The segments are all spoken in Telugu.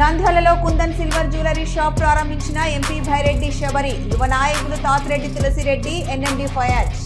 నంద్యాలలో కుందన్ సిల్వర్ జ్యువెలరీ షాప్ ప్రారంభించిన ఎంపీ భైరెడ్డి శబరి యువ నాయకులు తాతిరెడ్డి తులసిరెడ్డి ఎన్ఎండి ఫయాజ్.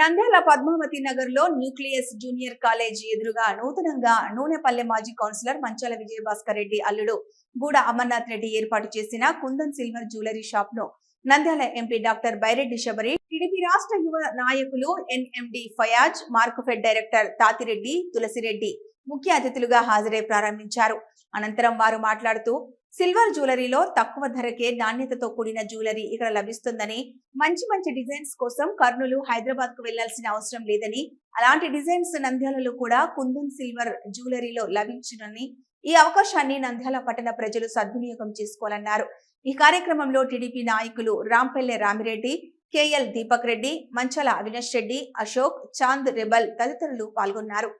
నంద్యాల పద్మావతి నగర్లో న్యూక్లియస్ జూనియర్ కాలేజీ ఎదురుగా నూతనంగా నూనెపల్లె మాజీ కౌన్సిలర్ మంచాల విజయభాస్కర్ రెడ్డి అల్లుడు. గూడ అమర్నాథ్ రెడ్డి ఏర్పాటు చేసిన Kundan silver jewellery షాప్ను Nandyal MP doctor Byreddy Sabari TDP రాష్ట్ర యువ నాయకులు ఎన్ఎండి ఫయాజ్ మార్కుఫెడ్ డైరెక్టర్ తాతిరెడ్డి తులసిరెడ్డి ముఖ్య అతిథులుగా హాజరై ప్రారంభించారు. అనంతరం వారు మాట్లాడుతూ సిల్వర్ జ్యువెలరీలో తక్కువ ధరకే నాణ్యతతో కూడిన జ్యువెలరీ ఇక్కడ లభిస్తుందని మంచి మంచి డిజైన్స్ కోసం కర్నూలు హైదరాబాద్కు వెళ్ళాల్సిన అవసరం లేదని అలాంటి డిజైన్స్ నంద్యాలలో కూడా కుందన్ సిల్వర్ జ్యువెలరీలో లభించునని ఈ అవకాశాన్ని నంద్యాల పట్టణ ప్రజలు సద్వినియోగం చేసుకోవాలన్నారు. ఈ కార్యక్రమంలో టీడీపీ నాయకులు రాంపల్లె రామిరెడ్డి కేఎల్ దీపక్ రెడ్డి మంచాల అవినాష్ రెడ్డి అశోక్ చాంద్ రెబల్ తదితరులు పాల్గొన్నారు.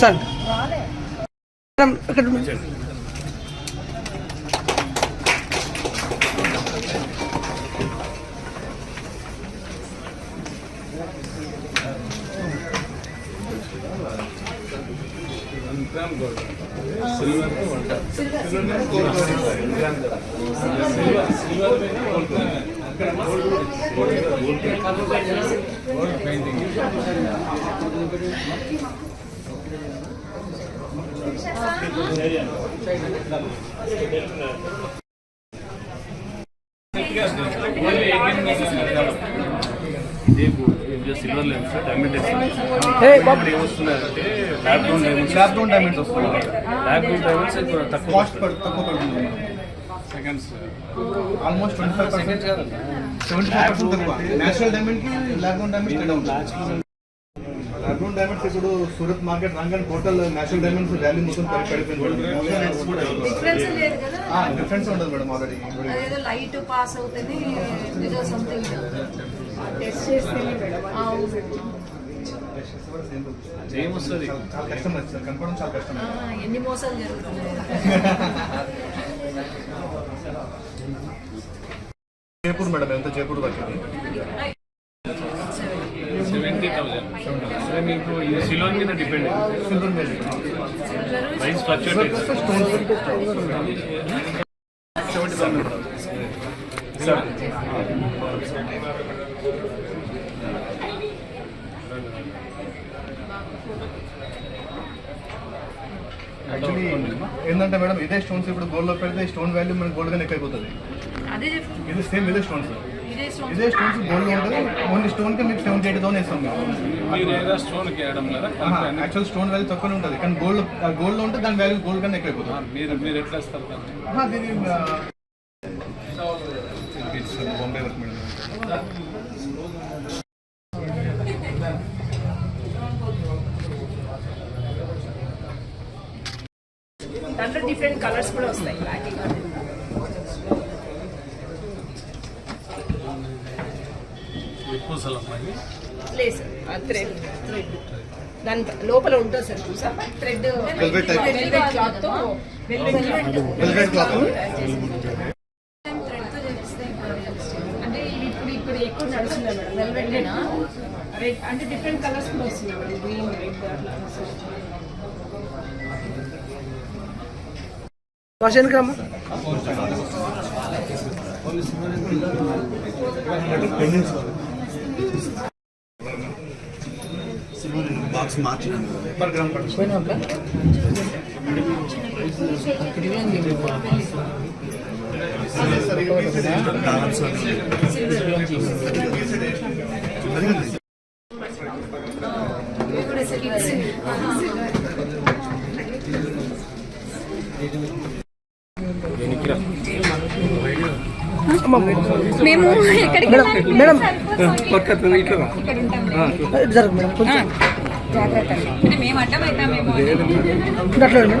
సార్ మేడం, ఉండండి. Silver lens diamond ఏమొస్తున్నాయంటే lab grown diamonds lab grown diamonds వస్తున్నాయి. ల్యాబ్ గ్రౌండ్ డైమండ్స్ తక్కువ కాస్ట్ తక్కువ పడుతుంది seconds almost twenty five percent seventy five percent తక్కువ. నేచురల్ డైమండ్కి ల్యాబ్ గ్రౌండ్ డైమండ్ తేడా డైమండ్స్ ఇప్పుడు సూరత్ మార్కెట్ రాగానే టోటల్ నేచురల్ డైమండ్స్ వాల్యూ మొత్తం పడిపోయింది డిఫరెన్స్ ఉండదు మేడం ఆల్రెడీ లైట్ పాస్ అవుతుంది టెస్ట్ చేస్తేనే ఎన్ని మోసాలు జరుగుతున్నాయి. జైపూర్ మేడం ఎంత జైపూర్ వచ్చింది సెవెంటీ థౌసండ్ సరే మీకు మీద depend price fluctuate stones seventy thousand sir actually ఏంటంటే మేడం ఇదే స్టోన్స్ ఇప్పుడు గోల్డ్లో పెడితే స్టోన్ వాల్యూ మనకి గోల్డ్ గానే ఎక్కువైపోతుంది. ఇది సేమ్ ఇదే స్టోన్స్ ఇదే స్టోన్ ఇదే స్టోన్స్ గోల్డ్లో ఉంటుంది ఓన్లీ స్టోన్కి మీకు సెవెంటీ ఎయిట్ థౌసండ్ ఇస్తాం యాక్చువల్ స్టోన్ వాల్యూ తక్కువనే ఉంటుంది కానీ గోల్డ్ గోల్డ్లో ఉంటే దాని వాల్యూ గోల్డ్ కన్నా ఎక్కువైపోతుంది. మీరు మీరు ఎట్లా ఇస్తారు దీని ఆ, ఇది బాంబే వర్క్ మేడం దాంట్లో డిఫరెంట్ కలర్స్ కూడా వస్తాయి బ్లాక్ ఎక్కువ లేదు సార్. థ్రెడ్ థ్రెడ్ దాని లోపల ఉంటుంది సార్ చూసా? Thread. Velvet cloth velvet cloth అంటే ఇవి ఇప్పుడు ఇప్పుడు ఎక్కువ నడుస్తుంది మేడం. వెల్వెట్ రెడ్ అంటే డిఫరెంట్ కలర్స్ కూడా వస్తున్నాయి మేడం. గ్రీన్ రెడ్ అట్లా. వాషన్కి రమ్మా. పర్ గ్రామ్ పడుతుంది మేము ఎక్కడికి మేడం మేడం. జరగదు మేడం కొంచెం. జాగ్రత్త. అంటే మేము అడ్డమవుతామేమో అని. ఇటు అట్లా madam.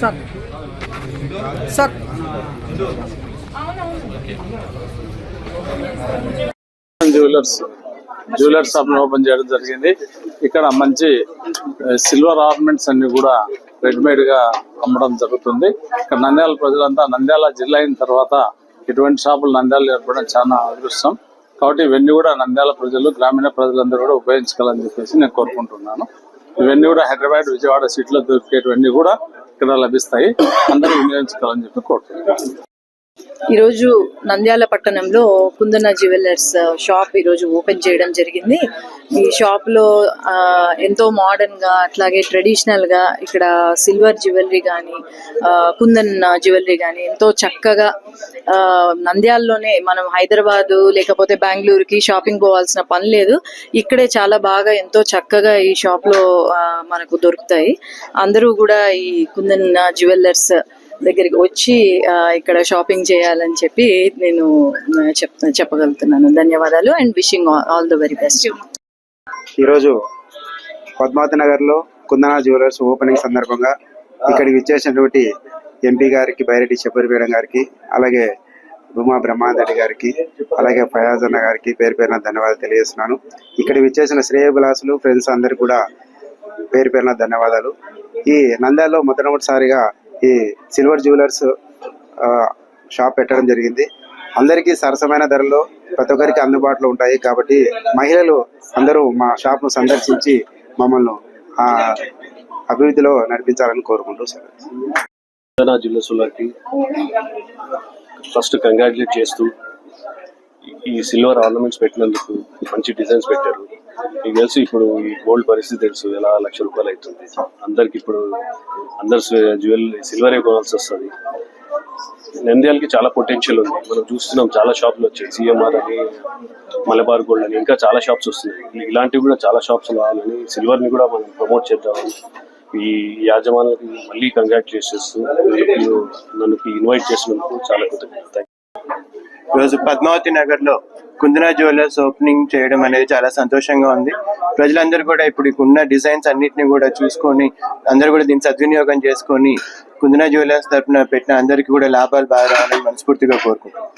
Sir. Sir. Jewellers jewellers shop open చేయడం జరిగింది. ఇక్కడ మంచి సిల్వర్ ఆర్నమెంట్స్ అన్ని కూడా రెడీమేడ్గా అమ్మడం జరుగుతుంది. ఇక్కడ నంద్యాల ప్రజలంతా నంద్యాల జిల్లా అయిన తర్వాత ఇటువంటి షాపులు నంద్యాల ఏర్పడడం చాలా అదృష్టం. కాబట్టి ఇవన్నీ కూడా నంద్యాల ప్రజలు గ్రామీణ ప్రజలందరూ కూడా ఉపయోగించుకోవాలని చెప్పేసి నేను కోరుకుంటున్నాను. ఇవన్నీ కూడా హైదరాబాద్ విజయవాడ సిటీలో దొరికేటివన్నీ కూడా ఇక్కడ లభిస్తాయి. అందరూ వినియోగించుకోవాలని చెప్పి కోరుతున్నాను ఈరోజు నంద్యాల పట్టణంలో కుందన జ్యువెలర్స్ uh, షాప్ ఈరోజు ఓపెన్ చేయడం జరిగింది. ఈ షాప్లో ఆ, ఎంతో మోడర్న్గా అట్లాగే ట్రెడిషనల్గా ఇక్కడ సిల్వర్ జ్యువెలరీ కానీ కుందన్ uh, జ్యువెలరీ కానీ ఎంతో చక్కగా ఆ, నంద్యాలలోనే మనం హైదరాబాద్ లేకపోతే బెంగళూరుకి షాపింగ్ పోవాల్సిన పని లేదు. ఇక్కడే చాలా బాగా ఎంతో చక్కగా ఈ షాప్లో మనకు దొరుకుతాయి. అందరూ కూడా ఈ కుందన్ జ్యువెలర్స్ దగ్గరికి వచ్చి ఇక్కడ షాపింగ్ చేయాలని చెప్పి నేను చెప్ చెప్పగలుగుతున్నాను. ధన్యవాదాలు and wishing all the very best. ఈరోజు పద్మావతి నగర్లో కుందనా జ్యువెలర్స్ ఓపెనింగ్ సందర్భంగా ఇక్కడికి విచ్చేసినటువంటి ఎంపీ గారికి బైరెడ్డి చెప్పరి గారికి అలాగే భూమా బ్రహ్మాందరెడ్డి గారికి అలాగే ఫయాజ్ అన్న గారికి పేరు పేరున ధన్యవాదాలు తెలియజేస్తున్నాను. ఇక్కడ విచ్చేసిన శ్రేయ విలాసులు ఫ్రెండ్స్ అందరికి కూడా పేరు పేరున ధన్యవాదాలు. ఈ నంద్యాలలో మొట్టమొదటిసారిగా ఈ సిల్వర్ జ్యువెలర్స్ ఆ, షాప్ పెట్టడం జరిగింది. అందరికీ సరసమైన ధరలో ప్రతి ఒక్కరికి అందుబాటులో ఉంటాయి. కాబట్టి మహిళలు అందరూ మా షాప్ను సందర్శించి మమ్మల్ని ఆ, అభివృద్ధిలో నడిపించాలని కోరుకుంటూ సార్ తెలంగాణ జిల్లా సులాకి ఫస్ట్ కంగ్రాచులేట్ చేస్తూ ఈ సిల్వర్ ఆర్నమెంట్స్ పెట్టినందుకు మంచి డిజైన్స్ పెట్టారు. మీకు తెలుసు ఇప్పుడు ఈ గోల్డ్ పరిస్థితి తెలుసు ఎలా లక్ష రూపాయలు అవుతుంది. అందరికి ఇప్పుడు అందరు జ్యువెల్ సిల్వరే కొనాల్సి వస్తుంది. నంద్యాలకి చాలా పొటెన్షియల్ ఉంది. మనం చూస్తున్నాం చాలా షాపులు వచ్చాయి. సిఎంఆర్ అని మలబార్ గోల్డ్ అని ఇంకా చాలా షాప్స్ వస్తున్నాయి. ఇలాంటివి కూడా చాలా షాప్స్ రావాలని సిల్వర్ని కూడా మనం ప్రమోట్ చేద్దామని ఈ యాజమాన్యానికి మళ్ళీ కంగ్రాచులేట్ చేస్తూ నన్ను- ఇన్వైట్ చేసినందుకు చాలా కృతజ్ఞత ఈరోజు పద్మావతి నగర్లో కుందనా జ్యువెలర్స్ ఓపెనింగ్ చేయడం అనేది చాలా సంతోషంగా ఉంది. ప్రజలందరూ కూడా ఇప్పుడు ఉన్న డిజైన్స్ అన్నిటిని కూడా చూసుకొని అందరూ కూడా దీన్ని సద్వినియోగం చేసుకొని కుందనా జ్యువెలర్స్ తరపున పెట్టిన అందరికీ కూడా లాభాలు బాగా రావాలని మనస్ఫూర్తిగా కోరుకుంటున్నాం.